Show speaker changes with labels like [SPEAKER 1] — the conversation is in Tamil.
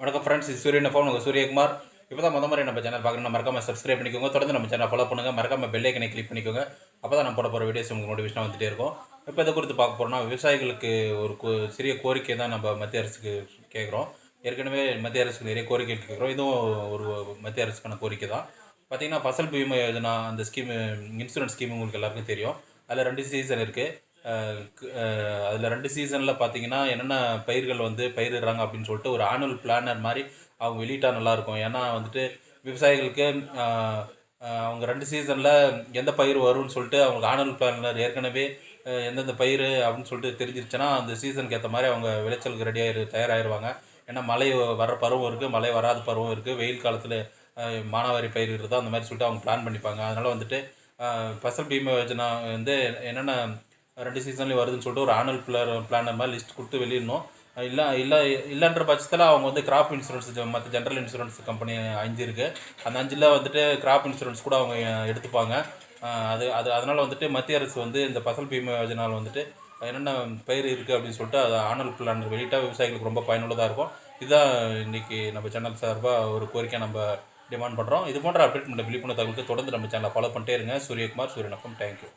[SPEAKER 1] வணக்கம் ஃப்ரெண்ட்ஸ் இது சூரியன் ஃபோன் உங்கள் சூரியகுமார். இப்போ தான் முத நம்ம சேனல் பார்க்கணும். மறக்காம சப்ஸ்கிரைப் பண்ணிக்கோங்க. தொடர்ந்து நம்ம சேனல் ஃபாலோ பண்ணுங்கள் மறக்காம பெல்லைக்கனை கிளிக் பண்ணிக்கோங்க. அப்போ தான் நம்ம போட போகிற வீடியோஸ் உங்களுக்கு நோட்டிஃபிகேஷன் வந்துகிட்டே இருக்கும். இப்போ இதை குறித்து பார்க்க போகிறோம்னா விவசாயிகளுக்கு ஒரு கோ- சிறிய கோரிக்கை தான் நம்ம மத்திய அரசுக்கு கேட்குறோம். ஏற்கனவே மத்திய அரசுக்கு நிறைய கோரிக்கைகள் கேட்குறோம். இதுவும் ஒரு மத்திய அரசுக்கான கோரிக்கை தான். பார்த்திங்கன்னா ஃபசல் பீமா யோஜனா அந்த ஸ்கீமு இன்சூரன்ஸ் ஸ்கீம் உங்களுக்கு எல்லாருக்கும் தெரியும். அதில் ரெண்டு சீசன் இருக்குது அதில் ரெண்டு சீசனில் பார்த்தீங்கன்னா என்னென்ன பயிர்கள் வந்து பயிரிடுறாங்க அப்படின்னு சொல்லிட்டு ஒரு ஆனுவல் பிளானர் மாதிரி அவங்க வெளியிட்டால் நல்லாயிருக்கும். ஏன்னா வந்துட்டு விவசாயிகளுக்கு அவங்க ரெண்டு சீசனில் எந்த பயிர் வரும்னு சொல்லிட்டு அவங்களுக்கு ஆனுவல் பிளானர் ஏற்கனவே எந்தெந்த பயிர் அப்படின்னு சொல்லிட்டு தெரிஞ்சிருச்சுன்னா அந்த சீசனுக்கு ஏற்ற மாதிரி அவங்க விளைச்சலுக்கு ரெடியாகி தயாராகிடுவாங்க ஏன்னா மழை வர பருவம் இருக்குது மழை வராத பருவம் இருக்குது வெயில் காலத்தில் மானாவாரி பயிரிடுறது அந்த மாதிரி சொல்லிட்டு அவங்க பிளான் பண்ணிப்பாங்க. அதனால் வந்துட்டு ஃபசல் பீமா யோஜனா வந்து என்னென்ன ரெண்டு சீசன்லேயும் வருதுன்னு சொல்லிட்டு ஒரு ஆனுவல் பிளான் பிளானர் மாதிரி லிஸ்ட் கொடுத்து வெளியிடணும். இல்லை இல்லை இல்லைன்ற பட்சத்தில் அவங்க வந்து கிராப் இன்சூரன்ஸ் மற்ற ஜென்ரல் இன்சூரன்ஸ் கம்பெனி அஞ்சு இருக்குது அந்த அஞ்சில் வந்துட்டு கிராப் இன்சூரன்ஸ் கூட அவங்க எடுத்துப்பாங்க. அது அது அதனால் வந்துட்டு மத்திய அரசு வந்து இந்த பசல் பீமா யோஜனால் வந்துட்டு என்னென்ன பயிர் இருக்குது அப்படின்னு சொல்லிட்டு அது ஆனல் பிளான் வெளியிட்டால் விவசாயிகளுக்கு ரொம்ப பயனுள்ளதாக இருக்கும். இதுதான் இன்றைக்கி நம்ம சேனல் சார்பாக ஒரு கோரிக்கை நம்ம டிமாண்ட் பண்ணுறோம் இது போன்ற அப்டேட் பண்ண விழிப்புணர்வு தகவலுக்கு தொடர்ந்து நம்ம சேனலை ஃபாலோ பண்ணிட்டே இருங்க. சூரியகுமார் சூரியநக்கம் தேங்க்யூ